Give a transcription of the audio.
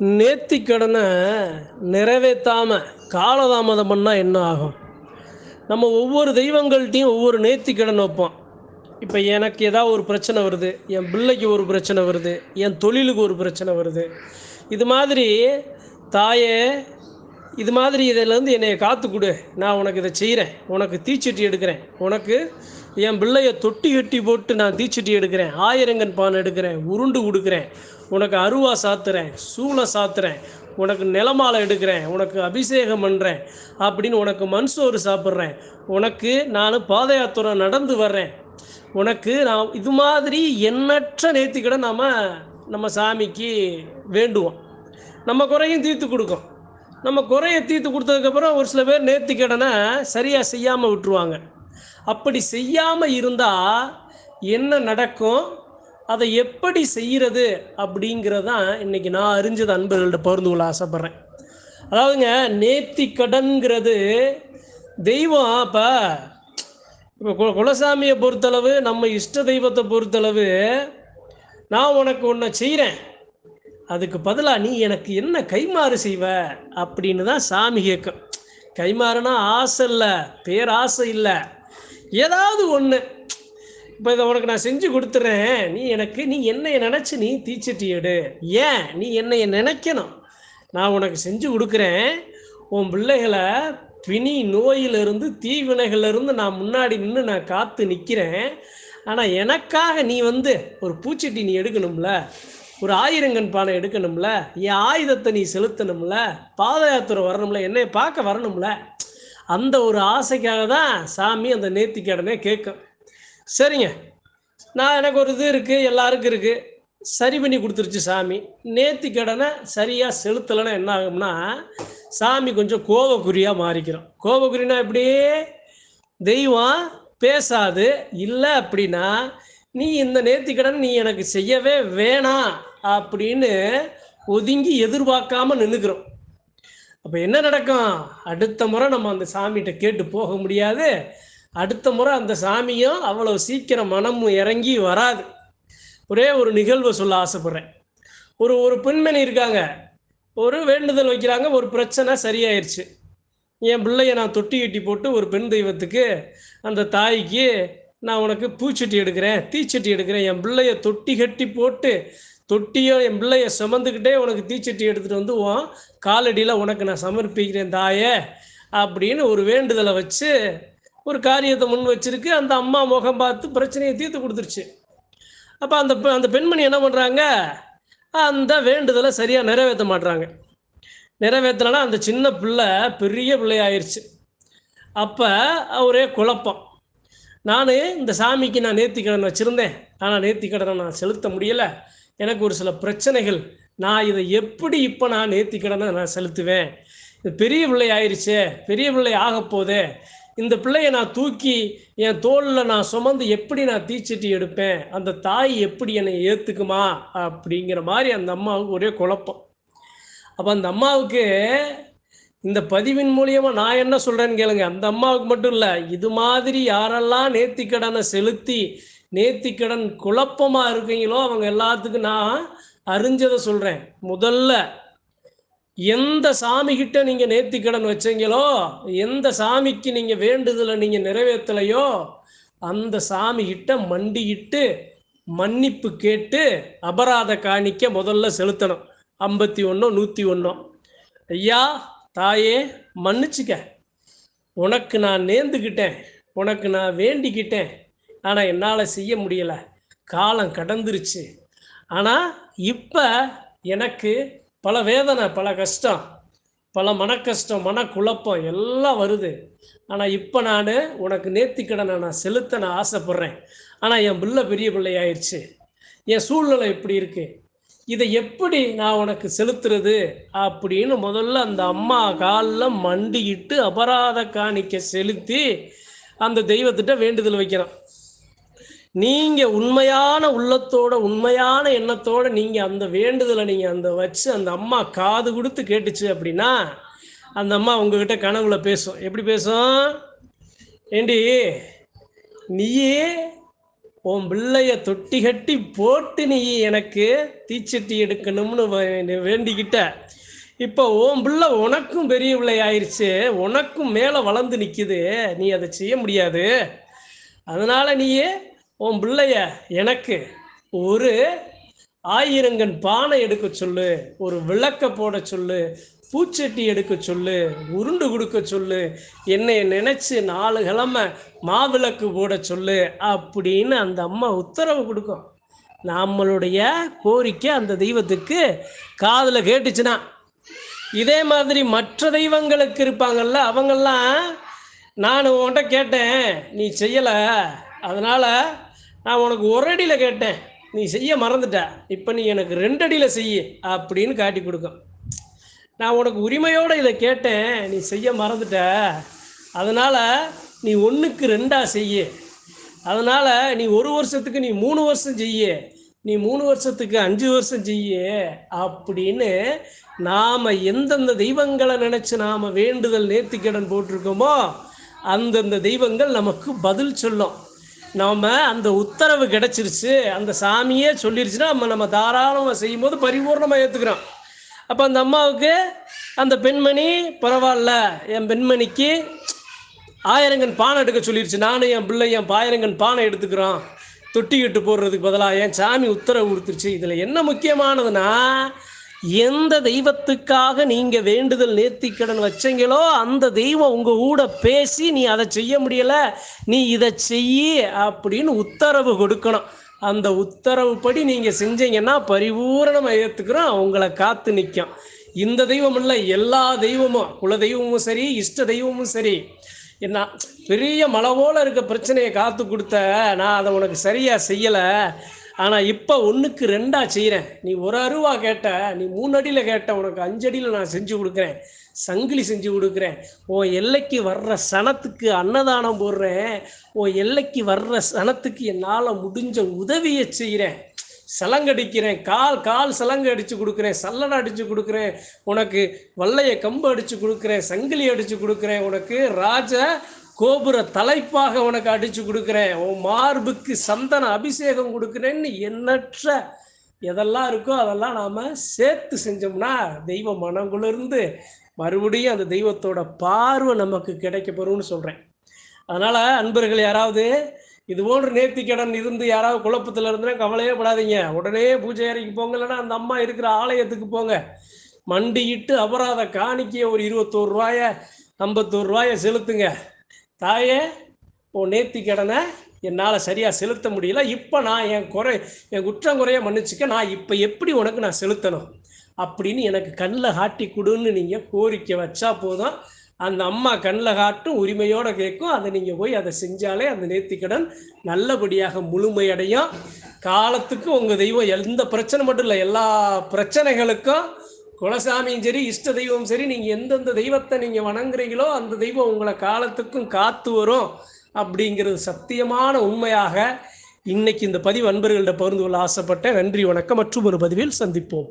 நேர்த்தி கடனை நிறைவேற்றாமல் காலதாமதம் பண்ணால் என்ன ஆகும்? நம்ம ஒவ்வொரு தெய்வங்கள்ட்டையும் ஒவ்வொரு நேர்த்தி கடன் வைப்போம். இப்போ எனக்கு ஏதாவது ஒரு பிரச்சனை வருது என் பிள்ளைக்கு ஒரு பிரச்சனை வருது என் தொழிலுக்கு ஒரு பிரச்சனை வருது. இது மாதிரி தாயே இது மாதிரி இதிலேருந்து என்னை காத்து கொடு. நான் உனக்கு இதை செய்கிறேன் உனக்கு தீச்சட்டி எடுக்கிறேன். உனக்கு என் பிள்ளைய தொட்டி கட்டி போட்டு நான் தீச்சட்டி எடுக்கிறேன். ஆயிரங்கன் பான் எடுக்கிறேன். உருண்டு கொடுக்குறேன். உனக்கு அருவா சாத்துறேன் சூளை சாத்துறேன் உனக்கு நிலமாலை எடுக்கிறேன் உனக்கு அபிஷேகம் பண்ணுறேன் அப்படின்னு உனக்கு மண் சோறு சாப்பிட்றேன். உனக்கு நான் பாத யாத்திரை நடந்து வர்றேன். உனக்கு நான் இது மாதிரி எண்ணற்ற நேர்த்திக்கடன் நாம் நம்ம சாமிக்கு வேண்டுவோம். நம்ம குறையும் தீர்த்து கொடுக்கும். நம்ம குறையை தீர்த்து கொடுத்ததுக்கப்புறம் ஒரு சில பேர் நேர்த்திக்கடனை சரியாக செய்யாமல் விட்டுருவாங்க. அப்படி செய்யாமல் இருந்தால் என்ன நடக்கும்? அதை எப்படி செய்கிறது அப்படிங்கிறதான் இன்றைக்கி நான் அறிஞ்சது அன்பர்கள்ட்ட பகிர்ந்து கொள்ள ஆசைப்பட்றேன். அதாவதுங்க நேர்த்திக்கடன்கிறது தெய்வம். இப்போ இப்போ கு குலசாமியை பொறுத்தளவு நம்ம இஷ்ட தெய்வத்தை பொறுத்தளவு நான் உனக்கு ஒன்றை செய்கிறேன் அதுக்கு பதிலாக நீ எனக்கு என்ன கைமாறு செய்வ? அப்படின்னு தான் சாமி கேட்கும். கைமாறுனா ஆசை இல்லை பேராசை இல்லை. ஏதாவது ஒன்று இப்போ இதை உனக்கு நான் செஞ்சு கொடுத்துட்றேன் நீ எனக்கு நீ என்னைய நினச்சி நீ தீச்சட்டி எடு ஏன்? நீ என்னைய நினைக்கணும். நான் உனக்கு செஞ்சு கொடுக்குறேன். உன் பிள்ளைகளை பிணி நோயிலிருந்து தீவினைகளிலிருந்து நான் முன்னாடி நின்று நான் காத்து நிற்கிறேன் ஆனால் எனக்காக நீ வந்து ஒரு பூச்சட்டி நீ எடுக்கணும்ல? ஒரு ஆயிரங்கன் பானை எடுக்கணும்ல? என் ஆயுதத்தை நீ செலுத்தணும்ல? பாத யாத்திரை வரணும்ல? என்னை பார்க்க வரணும்ல? அந்த ஒரு ஆசைக்காக தான் சாமி அந்த நேர்த்திக்கடனே கேட்கும். சரிங்க. நான் எனக்கு ஒரு இது இருக்குது எல்லாருக்கும் இருக்குது சரி பண்ணி கொடுத்துருச்சு சாமி. நேற்று கடனை சரியாக செலுத்தலைன்னா என்ன ஆகும்னா சாமி கொஞ்சம் கோபக்குறியாக மாறிக்கிறோம். கோபக்குறினா எப்படி? தெய்வம் பேசாது இல்லை அப்படின்னா நீ இந்த நேர்த்தி கடன் நீ எனக்கு செய்யவே வேணாம் அப்படின்னு ஒதுங்கி எதிர்பார்க்காம நின்றுக்கிறோம் அப்போ என்ன நடக்கும்? அடுத்த முறை நம்ம அந்த சாமிகிட்ட கேட்டு போக முடியாது. அடுத்த முறை அந்த சாமியும் அவ்வளோ சீக்கிரம் மனமும் இறங்கி வராது. ஒரே ஒரு நிகழ்வை சொல்ல ஆசைப்பட்றேன். ஒரு ஒரு பெண்மணி இருக்காங்க. ஒரு வேண்டுதல் வைக்கிறாங்க ஒரு பிரச்சனை சரியாயிருச்சு. என் பிள்ளைய நான் தொட்டி கட்டி போட்டு ஒரு பெண் தெய்வத்துக்கு அந்த தாய்க்கு நான் உனக்கு பூச்சட்டி எடுக்கிறேன் தீச்சட்டி எடுக்கிறேன். என் பிள்ளைய தொட்டி கட்டி போட்டு தொட்டியோ என் பிள்ளைய சுமந்துக்கிட்டே உனக்கு தீச்சட்டி எடுத்துகிட்டு வந்து உன் காலடியில் உனக்கு நான் சமர்ப்பிக்கிறேன் தாயே அப்படின்னு ஒரு வேண்டுதலை வச்சு ஒரு காரியத்தை முன் வச்சிருக்கு. அந்த அம்மா முகம் பார்த்து பிரச்சனையை தீர்த்து கொடுத்துருச்சு. அப்போ அந்த பெ- அந்த பெண்மணி என்ன பண்ணுறாங்க அந்த வேண்டுதலை சரியாக நிறைவேற்ற மாட்றாங்க. நிறைவேற்றினா அந்த சின்ன பிள்ளை பெரிய பிள்ளையாயிருச்சு. அப்போ ஒரே குழப்பம். நான் இந்த சாமிக்கு நான் நேர்த்திக்கடன் வச்சுருந்தேன். ஆனால் நேர்த்திக்கடனை நான் செலுத்த முடியலை. எனக்கு ஒரு சில பிரச்சனைகள். நான் இதை எப்படி இப்போ நான் நேர்த்திக்கடனை நான் செலுத்துவேன்? இது பெரிய பிள்ளை ஆயிடுச்சே பெரிய பிள்ளை ஆகப் போதே. இந்த பிள்ளையை நான் தூக்கி என் தோளில் நான் சுமந்து எப்படி நான் தீச்சட்டி எடுப்பேன்? அந்த தாய் எப்படி என்னை ஏற்றுக்குமா அப்படிங்கிற மாதிரி அந்த அம்மாவுக்கு ஒரே குழப்பம். அப்போ அந்த அம்மாவுக்கு இந்த பதிவின் மூலியமாக நான் என்ன சொல்கிறேன்னு கேளுங்க. அந்த அம்மாவுக்கு மட்டும் இல்லை இது மாதிரி யாரெல்லாம் நேர்த்திக்கடனை செலுத்தி நேர்த்திக்கடன் குழப்பமாக இருக்கீங்களோ அவங்க எல்லாத்துக்கும் நான் அறிஞ்சதை சொல்கிறேன் முதல்ல எந்த சாமி கிட்ட நீங்க நேர்த்திக்கடன் வச்சீங்களோ எந்த சாமிக்கு நீங்க வேண்டுதலை நீங்க நிறைவேற்றலையோ அந்த சாமி கிட்ட மண்டியிட்டு மன்னிப்பு கேட்டு அபராத காணிக்க முதல்ல செலுத்தணும். ஐம்பத்தி ஒன்றோ நூற்றி ஒன்றோ ஐயா தாயே மன்னிச்சுக்க. உனக்கு நான் நேர்ந்துக்கிட்டேன் உனக்கு நான் வேண்டிக்கிட்டேன். ஆனால் என்னால் செய்ய முடியலை. காலம் கடந்துருச்சு. ஆனால் இப்போ எனக்கு பல வேதனை பல கஷ்டம் பல மனக்கஷ்டம் மனக்குழப்பம் எல்லாம் வருது. ஆனால் இப்போ நான் உனக்கு நேர்த்திக்கடனை நான் செலுத்த நான் ஆசைப்பட்றேன். ஆனால் என் பிள்ளை பெரிய பிள்ளை ஆயிடுச்சு என் சூழ்நிலை இப்படி இருக்குது இதை எப்படி நான் உனக்கு செலுத்துறது அப்படின்னு முதல்ல அந்த அம்மா காலில் மண்டிக்கிட்டு அபராத காணிக்க செலுத்தி அந்த தெய்வத்திட்ட வேண்டுதல் வைக்கிறான். நீங்க உண்மையான உள்ளத்தோட உண்மையான எண்ணத்தோட நீங்க அந்த வேண்டுதலை நீங்க அந்த வச்சு அந்த அம்மா காது கொடுத்து கேட்டுச்சு அப்படின்னா அந்த அம்மா உங்ககிட்ட கனவுல பேசும். எப்படி பேசும்? ஏண்டி நீயே உன் பிள்ளைய தொட்டி கட்டி போட்டு நீ எனக்கு தீச்சட்டி எடுக்கணும்னு வேண்டிக்கிட்ட. இப்போ உன் பிள்ளை உனக்கும் பெரிய பிள்ளை ஆயிடுச்சு உனக்கும் மேலே வளர்ந்து நிற்குது நீ அதை செய்ய முடியாது. அதனால் நீயே உன் பிள்ளைய எனக்கு ஒரு ஆயிரங்கன் பானை எடுக்க சொல்லு ஒரு விளக்க போட சொல்லு பூச்சட்டி எடுக்க சொல்லு உருண்டு கொடுக்க சொல்லு என்னை நினச்சி நாலு கிழமை மாவிளக்கு போட சொல்லு அப்படின்னு அந்த அம்மா உத்தரவு கொடுக்கும். நம்மளுடைய கோரிக்கை அந்த தெய்வத்துக்கு காதில் கேட்டுச்சுன்னா. இதே மாதிரி மற்ற தெய்வங்களுக்கு இருப்பாங்கல்ல அவங்கெல்லாம் நான் உன்கிட்ட கேட்டேன் நீ செய்யலை அதனால் நான் உனக்கு ஒரு அடியில் கேட்டேன். நீ செய்ய மறந்துட்ட. இப்போ நீ எனக்கு ரெண்டு அடியில் செய்ய அப்படின்னு காட்டி கொடுக்கும். நான் உனக்கு உரிமையோடு இதை கேட்டேன். நீ செய்ய மறந்துட்ட. அதனால் நீ ஒன்றுக்கு ரெண்டாக செய்ய. அதனால் நீ ஒரு வருஷத்துக்கு நீ மூணு வருஷம் செய்ய. நீ மூணு வருஷத்துக்கு அஞ்சு வருஷம் செய்ய அப்படின்னு நாம் எந்தெந்த தெய்வங்களை நினச்சி நாம் வேண்டுதல் நேர்த்திக்கடன் போட்டிருக்கோமோ அந்தந்த தெய்வங்கள் நமக்கு பதில் சொல்லும். நாம் அந்த உத்தரவு கிடச்சிருச்சு அந்த சாமியே சொல்லிருச்சுன்னா நம்ம நம்ம தாராளமாக செய்யும் போது பரிபூர்ணமாக ஏற்றுக்கிறோம் அப்போ அந்த அம்மாவுக்கு அந்த பெண்மணி பரவாயில்ல என் பெண்மணிக்கு ஆயிரங்கன் பானை எடுக்க சொல்லிடுச்சு நானும் என் பிள்ளை என் பாயிரங்கன் பானை எடுத்துக்கிறோம். தொட்டிக்கிட்டு போடுறதுக்கு பதிலாக என் சாமி உத்தரவு கொடுத்துருச்சு. இதில் என்ன முக்கியமானதுன்னா எந்த தெய்வத்துக்காக நீங்கள் வேண்டுதல் நேர்த்திக்கடன் வச்சீங்களோ அந்த தெய்வம் உங்கள் கூட பேசி நீ அதை செய்ய முடியலை நீ இதை செய்ய அப்படின்னு உத்தரவு கொடுக்கணும். அந்த உத்தரவுப்படி நீங்கள் செஞ்சீங்கன்னா பரிபூரணம் ஏற்றுக்கிறோம் உங்களை காத்து நிற்கும் இந்த தெய்வம் இல்லை எல்லா தெய்வமும் குல தெய்வமும் சரி இஷ்ட தெய்வமும் சரி என்ன பெரிய மலவோல இருக்க பிரச்சனையை காத்து கொடுத்த நான் அதை உனக்கு சரியாக செய்யலை ஆனால் இப்போ ஒன்றுக்கு ரெண்டாக செய்கிறேன் நீ ஒரு அருவா கேட்ட நீ மூணு அடியில் கேட்ட உனக்கு அஞ்சு அடியில் நான் செஞ்சு கொடுக்குறேன். சங்கிலி செஞ்சு கொடுக்குறேன். உன் எல்லைக்கு வர்ற சனத்துக்கு அன்னதானம் போடுறேன். உன் எல்லைக்கு வர்ற சனத்துக்கு என்னால் முடிஞ்ச உதவியை செய்கிறேன் சலங்கடிக்கிறேன். கால் கால் சலங்கை அடித்து கொடுக்குறேன். சல்லடை அடித்து கொடுக்குறேன். உனக்கு வல்லைய கம்பு அடித்து கொடுக்குறேன். சங்கிலி அடித்து கொடுக்குறேன். உனக்கு ராஜ கோபுர தலைப்பாக உனக்கு அடித்து கொடுக்குறேன். உன் மார்புக்கு சந்தன அபிஷேகம் கொடுக்குறேன்னு எண்ணற்ற எதெல்லாம் இருக்கோ அதெல்லாம் நாம் சேர்த்து செஞ்சோம்னா தெய்வ மனங்குளிர்ந்து மறுபடியும் அந்த தெய்வத்தோட பார்வை நமக்கு கிடைக்கப்பெறும்னு சொல்கிறேன் அதனால் அன்பர்கள் யாராவது இது போன்ற நேர்த்திக்கடன் இருந்து யாராவது குழப்பத்தில் இருந்துன்னா கவலையே படாதீங்க. உடனே பூஜை அறைக்கு போங்க இல்லைன்னா அந்த அம்மா இருக்கிற ஆலயத்துக்கு போங்க. மண்டியிட்டு அபராத காணிக்கையை ஒரு இருபத்தோரு ரூபாய ஐம்பத்தோரு ரூபாய செலுத்துங்க. தாயே உன் நேர்த்தி கடனை என்னால் சரியாக செலுத்த முடியல. இப்போ நான் என் குறை என் குற்றம் குறைய மன்னிச்சுக்க நான் இப்போ எப்படி உனக்கு நான் செலுத்தணும்? அப்படின்னு எனக்கு கண்ணில் காட்டி கொடுன்னு நீங்கள் கோரிக்கை வச்சா போதும். அந்த அம்மா கண்ணில் காட்டும் உரிமையோடு கேட்கும். அதை நீங்கள் போய் அதை செஞ்சாலே அந்த நேர்த்திக்கடன் நல்லபடியாக முழுமையடையும். காலத்துக்கு உங்கள் தெய்வம் எந்த பிரச்சனை மட்டும் இல்லை எல்லா பிரச்சனைகளுக்கும் குலசாமியும் சரி இஷ்ட தெய்வம் சரி நீங்கள் எந்தெந்த தெய்வத்தை நீங்கள் வணங்குறீங்களோ அந்த தெய்வம் உங்களை காலத்துக்கும் காத்து வரும் அப்படிங்கிறது சத்தியமான உண்மையாக இன்னைக்கு இந்த பதிவு அன்பர்கள்ட்ட பகிர்ந்து கொள்ள ஆசைப்பட்டேன். நன்றி வணக்கம். மற்றும் ஒரு பதிவில் சந்திப்போம்.